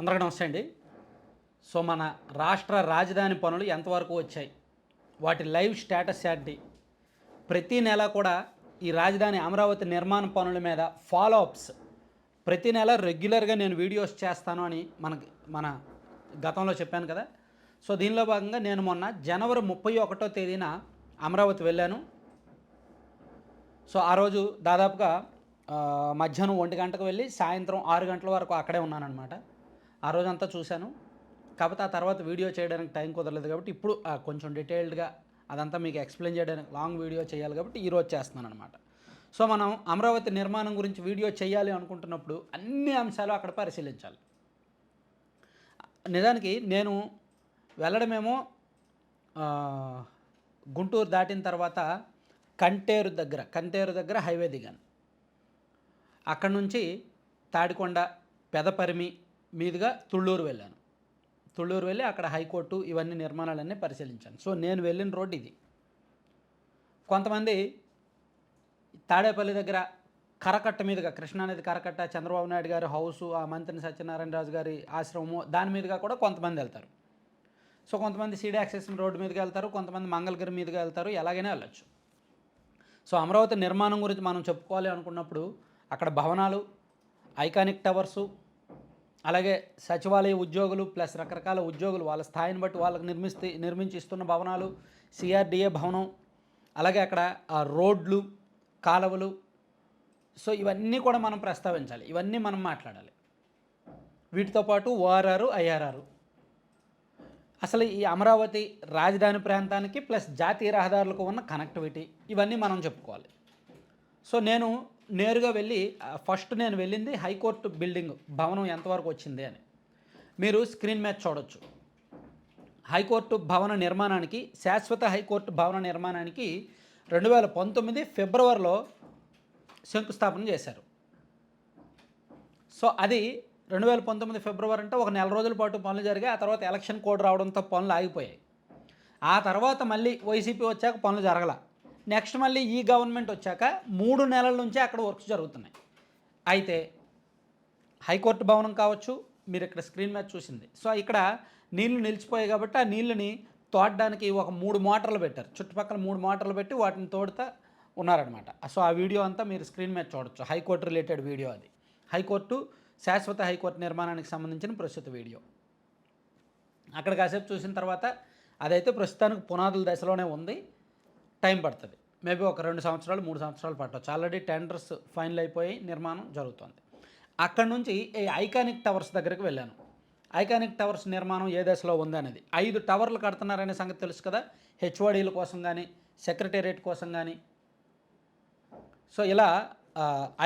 అందరికీ నమస్తే అండి. సో మన రాష్ట్ర రాజధాని పనులు ఎంతవరకు వచ్చాయి? వాటి లైవ్ స్టేటస్ ఏంటి? ప్రతి నెల కూడా ఈ రాజధాని అమరావతి నిర్మాణ పనుల మీద ఫాలో అప్స్ ప్రతి నెల రెగ్యులర్గా నేను వీడియోస్ చేస్తాను అని మనకి మన గతంలో చెప్పాను కదా. సో దీనిలో భాగంగా నేను మొన్న జనవరి ముప్పై ఒకటో తేదీన అమరావతి వెళ్ళాను. సో ఆ రోజు దాదాపుగా మధ్యాహ్నం ఒంటి గంటకు వెళ్ళి సాయంత్రం ఆరు గంటల వరకు అక్కడే ఉన్నానన్నమాట. ఆ రోజంతా చూశాను. కాకపోతే ఆ తర్వాత వీడియో చేయడానికి టైం కుదరలేదు కాబట్టి ఇప్పుడు కొంచెం డీటెయిల్డ్గా అదంతా మీకు ఎక్స్ప్లెయిన్ చేయడానికి లాంగ్ వీడియో చేయాలి కాబట్టి ఈరోజు చేస్తున్నాను అనమాట సో మనం అమరావతి నిర్మాణం గురించి వీడియో చేయాలి అనుకుంటున్నప్పుడు అన్ని అంశాలు అక్కడ పరిశీలించాలి. నిజానికి నేను వెళ్ళడమేమో గుంటూరు దాటిన తర్వాత కంటేరు దగ్గర కంటేరు దగ్గర హైవే దిగాను. అక్కడ నుంచి తాడికొండ పెదపరిమి మీదుగా తుళ్ళూరు వెళ్ళాను. తుళ్ళూరు వెళ్ళి అక్కడ హైకోర్టు ఇవన్నీ నిర్మాణాలన్నీ పరిశీలించాను. సో నేను వెళ్ళిన రోడ్డు ఇది. కొంతమంది తాడేపల్లి దగ్గర కరకట్ట మీదుగా కృష్ణానది కరకట్ట చంద్రబాబు నాయుడు గారి హౌసు ఆ మంత్రి సత్యనారాయణ రాజు గారి ఆశ్రమము దాని మీదుగా కూడా కొంతమంది వెళ్తారు. సో కొంతమంది సీడీ యాక్సెస్ రోడ్డు మీదుగా వెళ్తారు కొంతమంది మంగళగిరి మీదుగా వెళ్తారు ఎలాగైనా వెళ్ళొచ్చు. సో అమరావతి నిర్మాణం గురించి మనం చెప్పుకోవాలి అనుకున్నప్పుడు అక్కడ భవనాలు ఐకానిక్ టవర్సు అలాగే సచివాలయ ఉద్యోగులు ప్లస్ రకరకాల ఉద్యోగులు వాళ్ళ స్థాయిని బట్టి వాళ్ళకి నిర్మిస్తే నిర్మించిస్తున్న భవనాలు సిఆర్డిఏ భవనం అలాగే అక్కడ ఆ రోడ్లు కాలువలు. సో ఇవన్నీ కూడా మనం ప్రస్తావించాలి. ఇవన్నీ మనం మాట్లాడాలి. వీటితో పాటు ఓఆర్ఆర్ ఐఆర్ఆర్ అసలు ఈ అమరావతి రాజధాని ప్రాంతానికి ప్లస్ జాతీయ రహదారులకు ఉన్న కనెక్టివిటీ ఇవన్నీ మనం చెప్పుకోవాలి. సో నేను నేరుగా వెళ్ళి ఫస్ట్ నేను వెళ్ళింది హైకోర్టు బిల్డింగ్ భవనం ఎంతవరకు వచ్చింది అని. మీరు స్క్రీన్ మీద చూడొచ్చు. హైకోర్టు భవన నిర్మాణానికి శాశ్వత హైకోర్టు భవన నిర్మాణానికి రెండు వేల పంతొమ్మిది ఫిబ్రవరిలో శంకుస్థాపన చేశారు. సో అది రెండు వేల పంతొమ్మిది ఫిబ్రవరి అంటే ఒక నెల రోజుల పాటు పనులు జరిగాయి. ఆ తర్వాత ఎలక్షన్ కోడ్ రావడంతో పనులు ఆగిపోయాయి. ఆ తర్వాత మళ్ళీ వైసీపీ వచ్చాక పనులు జరగల. నెక్స్ట్ మళ్ళీ ఈ గవర్నమెంట్ వచ్చాక మూడు నెలల నుంచే అక్కడ వర్క్స్ జరుగుతున్నాయి. అయితే హైకోర్టు భవనం కావచ్చు మీరు ఇక్కడ స్క్రీన్ మీద చూసింది. సో ఇక్కడ నీళ్ళు నిలిచిపోయాయి కాబట్టి ఆ నీళ్ళని తోడడానికి ఒక మూడు మోటార్లు పెట్టారు. చుట్టుపక్కల మూడు మోటార్లు పెట్టి వాటిని తోడుతా ఉన్నారనమాట సో ఆ వీడియో అంతా మీరు స్క్రీన్ మీద చూడొచ్చు. హైకోర్టు రిలేటెడ్ వీడియో అది. హైకోర్టు శాశ్వత హైకోర్టు నిర్మాణానికి సంబంధించిన ప్రస్తుత వీడియో. అక్కడ కాసేపు చూసిన తర్వాత అదైతే ప్రస్తుతానికి పునాదుల దశలోనే ఉంది. టైం పడుతుంది. మేబీ ఒక రెండు సంవత్సరాలు మూడు సంవత్సరాలు పట్టవచ్చు ఆల్రెడీ టెండర్స్ ఫైనల్ అయిపోయి నిర్మాణం జరుగుతుంది. అక్కడ నుంచి ఈ ఐకానిక్ టవర్స్ దగ్గరికి వెళ్ళాను. ఐకానిక్ టవర్స్ నిర్మాణం ఏ దశలో ఉంది అనేది ఐదు టవర్లు కడుతున్నారనే సంగతి తెలుసు కదా? హెచ్ఓడీల కోసం కానీ సెక్రటేరియట్ కోసం కానీ సో ఇలా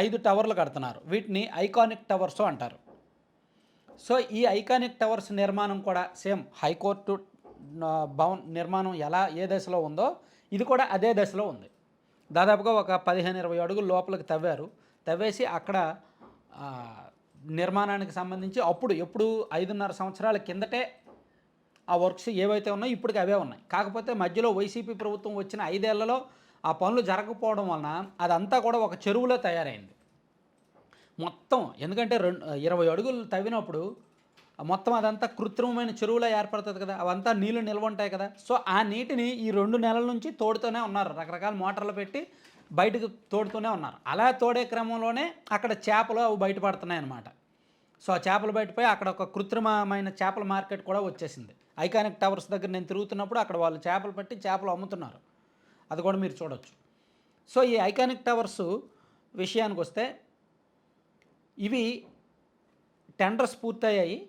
ఐదు టవర్లు కడుతున్నారు. వీటిని ఐకానిక్ టవర్స్ అంటారు. సో ఈ ఐకానిక్ టవర్స్ నిర్మాణం కూడా సేమ్ హైకోర్టు భవన్ నిర్మాణం ఎలా ఏ దశలో ఉందో ఇది కూడా అదే దశలో ఉంది. దాదాపుగా ఒక పదిహేను ఇరవై అడుగులు లోపలికి తవ్వారు. తవ్వేసి అక్కడ నిర్మాణానికి సంబంధించి అప్పుడు ఎప్పుడు ఐదున్నర సంవత్సరాల కిందటే ఆ వర్క్స్ ఏవైతే ఉన్నాయో ఇప్పటికి అవే ఉన్నాయి. కాకపోతే మధ్యలో వైసీపీ ప్రభుత్వం వచ్చిన ఐదేళ్ళలో ఆ పనులు జరగకపోవడం వలన అదంతా కూడా ఒక చెరువులో తయారైంది. మొత్తం ఎందుకంటే రెండు ఇరవై అడుగులు తవ్వినప్పుడు మొత్తం అదంతా కృత్రిమమైన చెరువులా ఏర్పడుతుంది కదా అవంతా నీళ్ళు నిల్వ ఉంటాయి కదా. సో ఆ నీటిని ఈ రెండు నెలల నుంచి తోడుతూనే ఉన్నారు. రకరకాల మోటార్లు పెట్టి బయటకు తోడుతూనే ఉన్నారు. అలా తోడే క్రమంలోనే అక్కడ చేపలు అవి బయటపడుతున్నాయి అన్నమాట సో ఆ చేపలు బయటపోయి అక్కడ ఒక కృత్రిమమైన చేపల మార్కెట్ కూడా వచ్చేసింది. ఐకానిక్ టవర్స్ దగ్గర నేను తిరుగుతున్నప్పుడు అక్కడ వాళ్ళు చేపలు పట్టి చేపలు అమ్ముతున్నారు. అది కూడా మీరు చూడొచ్చు. సో ఈ ఐకానిక్ టవర్స్ విషయానికి వస్తే ఇవి టెండర్స్ పూర్తయ్యాయి.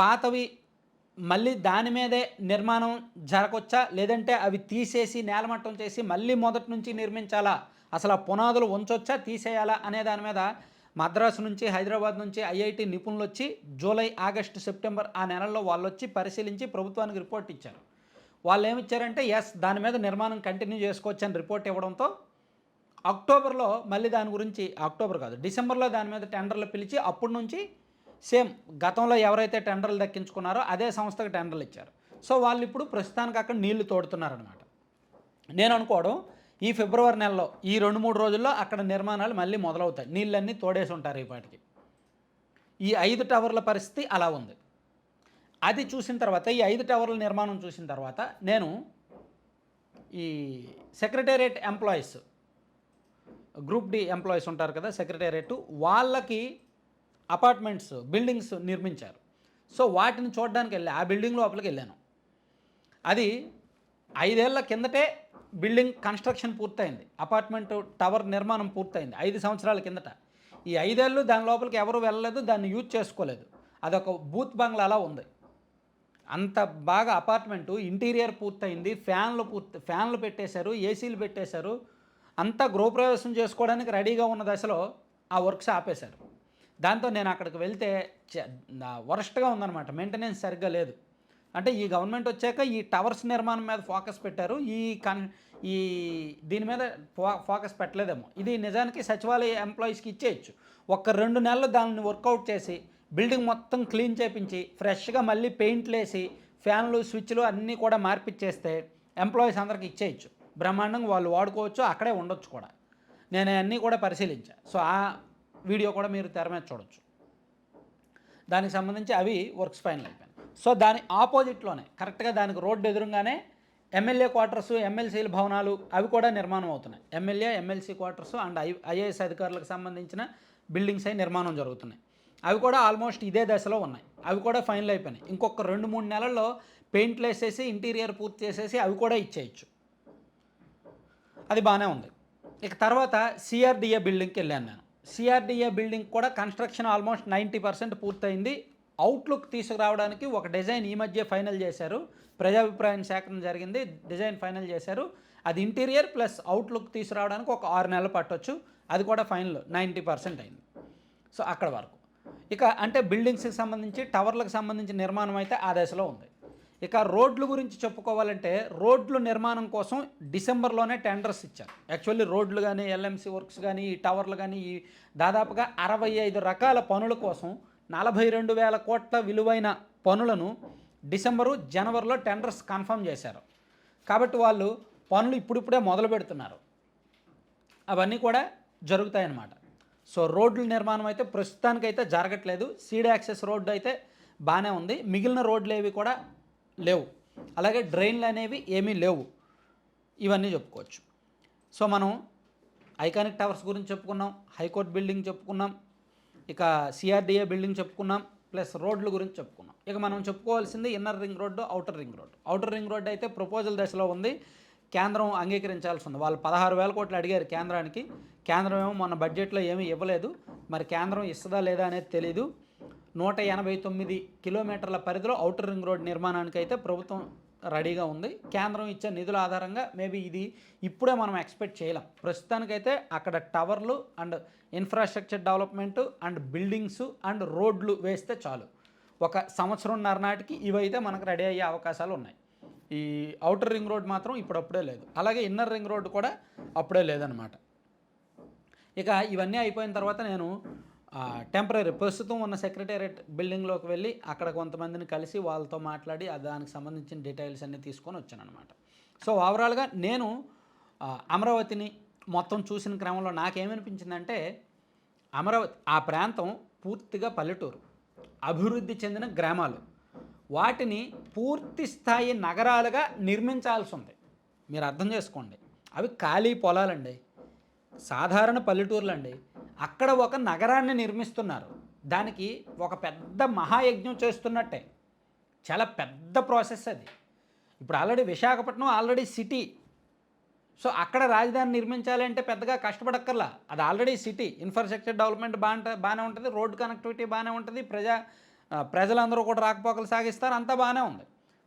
పాతవి మళ్ళీ దాని మీదే నిర్మాణం జరగవచ్చా లేదంటే అవి తీసేసి నేలమట్టం చేసి మళ్ళీ మొదటి నుంచి నిర్మించాలా? అసలు ఆ పునాదులు ఉంచొచ్చా? తీసేయాలా? అనే దాని మీద మద్రాసు నుంచి హైదరాబాద్ నుంచి ఐఐటి నిపుణులు వచ్చి జూలై ఆగస్టు సెప్టెంబర్ ఆ నెలల్లో వాళ్ళు వచ్చి పరిశీలించి ప్రభుత్వానికి రిపోర్ట్ ఇచ్చారు. వాళ్ళు ఏమిచ్చారంటే ఎస్ దాని మీద నిర్మాణం కంటిన్యూ చేసుకోవచ్చు అని రిపోర్ట్ ఇవ్వడంతో అక్టోబర్లో మళ్ళీ దాని గురించి అక్టోబర్ కాదు డిసెంబర్లో దాని మీద టెండర్లు పిలిచి అప్పటి నుంచి సేమ్ గతంలో ఎవరైతే టెండర్లు దక్కించుకున్నారో అదే సంస్థకు టెండర్లు ఇచ్చారు. సో వాళ్ళు ఇప్పుడు ప్రస్తుతానికి అక్కడ నీళ్ళు తోడుతున్నారనమాట నేను అనుకోవడం ఈ ఫిబ్రవరి నెలలో ఈ రెండు మూడు రోజుల్లో అక్కడ నిర్మాణాలు మళ్ళీ మొదలవుతాయి. నీళ్ళన్నీ తోడేసి ఉంటారు ఈపాటికి ఈ ఐదు టవర్ల పరిస్థితి అలా ఉంది. అది చూసిన తర్వాత ఈ ఐదు టవర్ల నిర్మాణం చూసిన తర్వాత నేను ఈ secretariat employees group D employees ఉంటారు కదా సెక్రటేరియట్ వాళ్ళకి అపార్ట్మెంట్స్ బిల్డింగ్స్ నిర్మించారు. సో వాటిని చూడడానికి వెళ్ళి. ఆ బిల్డింగ్ లోపలికి వెళ్ళాను. అది ఐదేళ్ళ కిందటే బిల్డింగ్ కన్స్ట్రక్షన్ పూర్తయింది. అపార్ట్మెంట్ టవర్ నిర్మాణం పూర్తయింది. ఐదు సంవత్సరాల కిందట. ఈ ఐదేళ్ళు దాని లోపలికి ఎవరు వెళ్ళలేదు దాన్ని యూజ్ చేసుకోలేదు. అదొక బూత్ బంగ్లా అలా ఉంది. అంత బాగా అపార్ట్మెంటు ఇంటీరియర్ పూర్తయింది. ఫ్యాన్లు పూర్తి ఫ్యాన్లు పెట్టేశారు ఏసీలు పెట్టేశారు. అంతా గృహప్రవేశం చేసుకోవడానికి రెడీగా ఉన్న దశలో ఆ వర్క్స్ ఆపేశారు. దాంతో నేను అక్కడికి వెళ్తే వరస్ట్గా ఉందన్నమాట. మెయింటెనెన్స్ సరిగ్గా లేదు. అంటే ఈ గవర్నమెంట్ వచ్చాక ఈ టవర్స్ నిర్మాణం మీద ఫోకస్ పెట్టారు. ఈ కన్ ఈ దీని మీద ఫో ఫోకస్ పెట్టలేదేమో. ఇది నిజానికి సచివాలయ ఎంప్లాయీస్కి ఇచ్చేయచ్చు. ఒక్క రెండు నెలలు దాన్ని వర్కౌట్ చేసి బిల్డింగ్ మొత్తం క్లీన్ చేపించి ఫ్రెష్గా మళ్ళీ పెయింట్లు వేసి ఫ్యాన్లు స్విచ్లు అన్నీ కూడా మార్పిచ్చేస్తే ఎంప్లాయీస్ అందరికి ఇచ్చేయచ్చు. బ్రహ్మాండంగా వాళ్ళు వాడుకోవచ్చు అక్కడే ఉండొచ్చు కూడా. నేను అన్నీ కూడా పరిశీలించాను సో ఆ వీడియో కూడా మీరు తెర మీద చూడొచ్చు. దానికి సంబంధించి అవి వర్క్స్ ఫైనల్ అయిపోయినాయి. సో దాని ఆపోజిట్లోనే కరెక్ట్గా దానికి రోడ్డు ఎదురుగానే ఎమ్మెల్యే క్వార్టర్స్ ఎమ్మెల్సీల భవనాలు అవి కూడా నిర్మాణం అవుతున్నాయి. MLA MLC quarters and I IAS అధికారులకు సంబంధించిన బిల్డింగ్స్ అయి నిర్మాణం జరుగుతున్నాయి. అవి కూడా ఆల్మోస్ట్ ఇదే దశలో ఉన్నాయి. అవి కూడా ఫైనల్ అయిపోయినాయి. ఇంకొక రెండు మూడు నెలల్లో పెయింట్లు వేసేసి ఇంటీరియర్ పూర్తి చేసేసి అవి కూడా ఇచ్చేయచ్చు. అది బాగానే ఉంది. ఇక తర్వాత సిఆర్డిఏ బిల్డింగ్కి వెళ్ళాను నేను. సిఆర్డిఏ బిల్డింగ్ కూడా కన్స్ట్రక్షన్ ఆల్మోస్ట్ నైంటీ పర్సెంట్ పూర్తయింది. అవుట్లుక్ తీసుకురావడానికి ఒక డిజైన్ ఈ మధ్య ఫైనల్ చేశారు. ప్రజాభిప్రాయం సేకరణ జరిగింది. డిజైన్ ఫైనల్ చేశారు. అది ఇంటీరియర్ ప్లస్ అవుట్లుక్ తీసుకురావడానికి ఒక ఆరు నెలలు పట్టొచ్చు. అది కూడా ఫైనల్ నైంటీ పర్సెంట్ అయింది. సో అక్కడ వరకు. ఇక అంటే బిల్డింగ్స్కి సంబంధించి టవర్లకు సంబంధించి నిర్మాణం అయితే ఆ దశలో ఉంది. ఇక రోడ్ల గురించి చెప్పుకోవాలంటే రోడ్లు నిర్మాణం కోసం డిసెంబర్లోనే టెండర్స్ ఇచ్చారు. యాక్చువల్లీ రోడ్లు కానీ ఎల్ఎంసీ వర్క్స్ కానీ ఈ టవర్లు కానీ ఈ దాదాపుగా అరవై ఐదు రకాల పనుల కోసం నలభై రెండు వేల కోట్ల విలువైన పనులను డిసెంబరు జనవరిలో టెండర్స్ కన్ఫర్మ్ చేశారు. కాబట్టి వాళ్ళు పనులు ఇప్పుడిప్పుడే మొదలు పెడుతున్నారు. అవన్నీ కూడా జరుగుతాయన్నమాట. సో రోడ్ల నిర్మాణం అయితే ప్రస్తుతానికైతే జరగట్లేదు. సీడ్ యాక్సెస్ రోడ్డు అయితే బాగానే ఉంది. మిగిలిన రోడ్లు ఏవి కూడా లేవు. అలాగే డ్రైన్లు అనేవి ఏమీ లేవు. ఇవన్నీ చెప్పుకోవచ్చు. సో మనం ఐకానిక్ టవర్స్ గురించి చెప్పుకున్నాం హైకోర్టు బిల్డింగ్ చెప్పుకున్నాం ఇక సిఆర్డిఏ బిల్డింగ్ చెప్పుకున్నాం ప్లస్ రోడ్ల గురించి చెప్పుకున్నాం. ఇక మనం చెప్పుకోవాల్సింది inner ring road outer ring road. Outer ring road అయితే ప్రపోజల్ దశలో ఉంది. కేంద్రం అంగీకరించాల్సి ఉంది. వాళ్ళు పదహారు వేల కోట్లు అడిగారు కేంద్రానికి. కేంద్రం ఏమో మన బడ్జెట్లో ఏమీ ఇవ్వలేదు. మరి కేంద్రం ఇస్తుందా లేదా అనేది తెలీదు. నూట ఎనభై తొమ్మిది కిలోమీటర్ల పరిధిలో అవుటర్ రింగ్ రోడ్ నిర్మాణానికి అయితే ప్రభుత్వం రెడీగా ఉంది. కేంద్రం ఇచ్చే నిధుల ఆధారంగా మేబీ ఇది ఇప్పుడే మనం ఎక్స్పెక్ట్ చేయలేం. ప్రస్తుతానికైతే అక్కడ టవర్లు and infrastructure development and buildings and రోడ్లు వేస్తే చాలు. ఒక సంవత్సరంన్నర నాటికి ఇవైతే మనకు రెడీ అయ్యే అవకాశాలు ఉన్నాయి. ఈ అవుటర్ రింగ్ రోడ్ మాత్రం ఇప్పుడప్పుడే లేదు. అలాగే ఇన్నర్ రింగ్ రోడ్ కూడా అప్పుడే లేదనమాట ఇక ఇవన్నీ అయిపోయిన తర్వాత నేను టెంపరీ ప్రస్తుతం ఉన్న సెక్రటేరియట్ బిల్డింగ్లోకి వెళ్ళి అక్కడ కొంతమందిని కలిసి వాళ్ళతో మాట్లాడి దానికి సంబంధించిన డీటెయిల్స్ అన్నీ తీసుకొని వచ్చాను అనమాట సో ఓవరాల్గా నేను అమరావతిని మొత్తం చూసిన క్రమంలో నాకేమనిపించిందంటే అమరావతి ఆ ప్రాంతం పూర్తిగా పల్లెటూరు అభివృద్ధి చెందిన గ్రామాలు. వాటిని పూర్తి స్థాయి నగరాలుగా నిర్మించాల్సి ఉంది. మీరు అర్థం చేసుకోండి. అవి ఖాళీ పొలాలండి. సాధారణ పల్లెటూర్లు అండి అక్కడ ఒక నగరాన్ని నిర్మిస్తున్నారు. దానికి ఒక పెద్ద మహాయజ్ఞం చేస్తున్నట్టే. చాలా పెద్ద ప్రాసెస్ అది. ఇప్పుడు already Visakhapatnam already city. So అక్కడ రాజధాని నిర్మించాలంటే పెద్దగా కష్టపడక్కర్లా. అది ఆల్రెడీ సిటీ. ఇన్ఫ్రాస్ట్రక్చర్ డెవలప్మెంట్ బాగా బాగానే ఉంటుంది. రోడ్ కనెక్టివిటీ బాగానే ఉంటుంది. ప్రజా ప్రజలందరూ కూడా రాకపోకలు సాగిస్తారు. అంతా బాగానే ఉంది.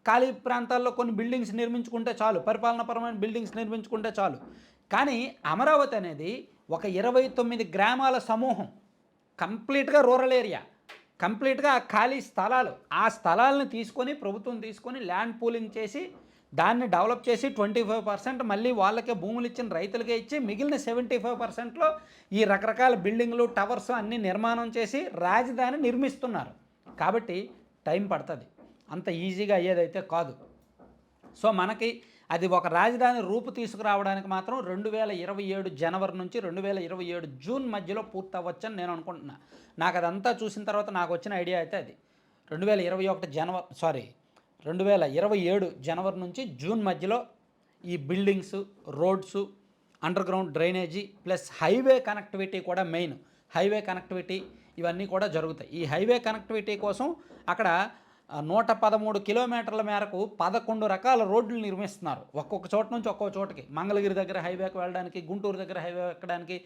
ఖాళీ ప్రాంతాల్లో కొన్ని బిల్డింగ్స్ నిర్మించుకుంటే చాలు. పరిపాలనాపరమైన బిల్డింగ్స్ నిర్మించుకుంటే చాలు. కానీ అమరావతి అనేది ఒక ఇరవై తొమ్మిది గ్రామాల సమూహం కంప్లీట్గా రూరల్ ఏరియా. కంప్లీట్గా ఆ ఖాళీ స్థలాలు. ఆ స్థలాలను తీసుకొని ప్రభుత్వం తీసుకొని ల్యాండ్ పూలింగ్ చేసి దాన్ని డెవలప్ చేసి ట్వంటీ ఫైవ్ పర్సెంట్ మళ్ళీ వాళ్ళకే భూములు ఇచ్చిన రైతులకే ఇచ్చి మిగిలిన సెవెంటీ ఫైవ్ పర్సెంట్లో ఈ రకరకాల బిల్డింగ్లు టవర్స్ అన్నీ నిర్మాణం చేసి రాజధాని నిర్మిస్తున్నారు. కాబట్టి టైం పడుతుంది. అంత ఈజీగా అయ్యేదైతే కాదు. సో మనకి అది ఒక రాజధాని రూపు తీసుకురావడానికి మాత్రం రెండు వేల ఇరవై ఏడు జనవరి నుంచి రెండు వేల ఇరవై ఏడు జూన్ మధ్యలో పూర్తవ్వచ్చని నేను అనుకుంటున్నా. నాకు అదంతా చూసిన తర్వాత నాకు వచ్చిన ఐడియా అయితే అది. రెండు వేల ఇరవై ఒకటి జనవరి సారీ రెండు వేల ఇరవై ఏడు జనవరి నుంచి జూన్ మధ్యలో ఈ buildings roads underground drainage plus highway connectivity కూడా మెయిన్. హైవే కనెక్టివిటీ ఇవన్నీ కూడా జరుగుతాయి. ఈ హైవే కనెక్టివిటీ కోసం అక్కడ నూట పదమూడు కిలోమీటర్ల మేరకు పదకొండు రకాల రోడ్లు నిర్మిస్తున్నారు. ఒక్కొక్క చోట నుంచి ఒక్కొక్క చోటకి. మంగళగిరి దగ్గర హైవేకి వెళ్ళడానికి గుంటూరు దగ్గర హైవే ఎక్కడానికి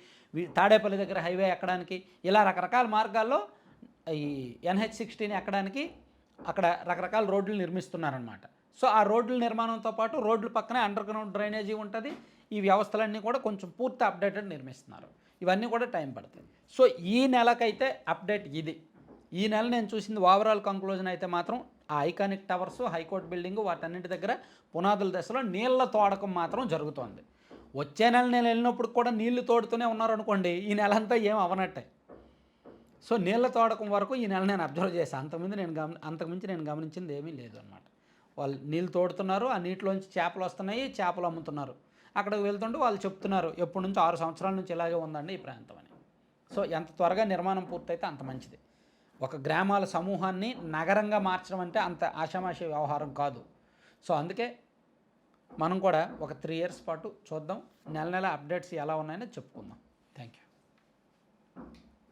తాడేపల్లి దగ్గర హైవే ఎక్కడానికి ఇలా రకరకాల మార్గాల్లో ఈ ఎన్హెచ్ సిక్స్టీన్ ఎక్కడానికి అక్కడ రకరకాల రోడ్లు నిర్మిస్తున్నారనమాట సో ఆ రోడ్ల నిర్మాణంతో పాటు రోడ్ల పక్కనే అండర్ గ్రౌండ్ డ్రైనేజీ ఉంటుంది. ఈ వ్యవస్థలన్నీ కూడా కొంచెం పూర్తి అప్డేటెడ్ నిర్మిస్తున్నారు. ఇవన్నీ కూడా టైం పడుతుంది. సో ఈ నెలకైతే అప్డేట్ ఇది. ఈ నెల నేను చూసింది ఓవరాల్ కంక్లూజన్ అయితే మాత్రం ఆ iconic towers high court building వాటన్నింటి దగ్గర పునాదుల దశలో నీళ్ళ తోడకం మాత్రం జరుగుతోంది. వచ్చే నెల నేను వెళ్ళినప్పుడు కూడా నీళ్ళు తోడుతూనే ఉన్నారనుకోండి ఈ నెల అంతా ఏం అవనట్టే సో నీళ్ళ తోడకం వరకు ఈ నెల నేను అబ్జర్వ్ చేశాను అంతకుముందు నేను గమని అంతకుమించి నేను గమనించింది ఏమీ లేదు అనమాట వాళ్ళు నీళ్ళు తోడుతున్నారు ఆ నీటిలోంచి చేపలు వస్తున్నాయి చేపలు అమ్ముతున్నారు. అక్కడికి వెళ్తుంటే వాళ్ళు చెప్తున్నారు ఎప్పటి నుంచి ఆరు సంవత్సరాల నుంచి ఇలాగే ఉందండి ఈ ప్రాంతం అని. సో ఎంత త్వరగా నిర్మాణం పూర్తయితే అంత మంచిది. ఒక గ్రామాల సమూహాన్ని నగరంగా మార్చడం అంటే అంత ఆషామాషి వ్యవహారం కాదు. సో అందుకే మనం కూడా ఒక త్రీ ఇయర్స్ పాటు చూద్దాం. నెల నెల అప్డేట్స్ ఎలా ఉన్నాయని చెప్పుకుందాం. Thank you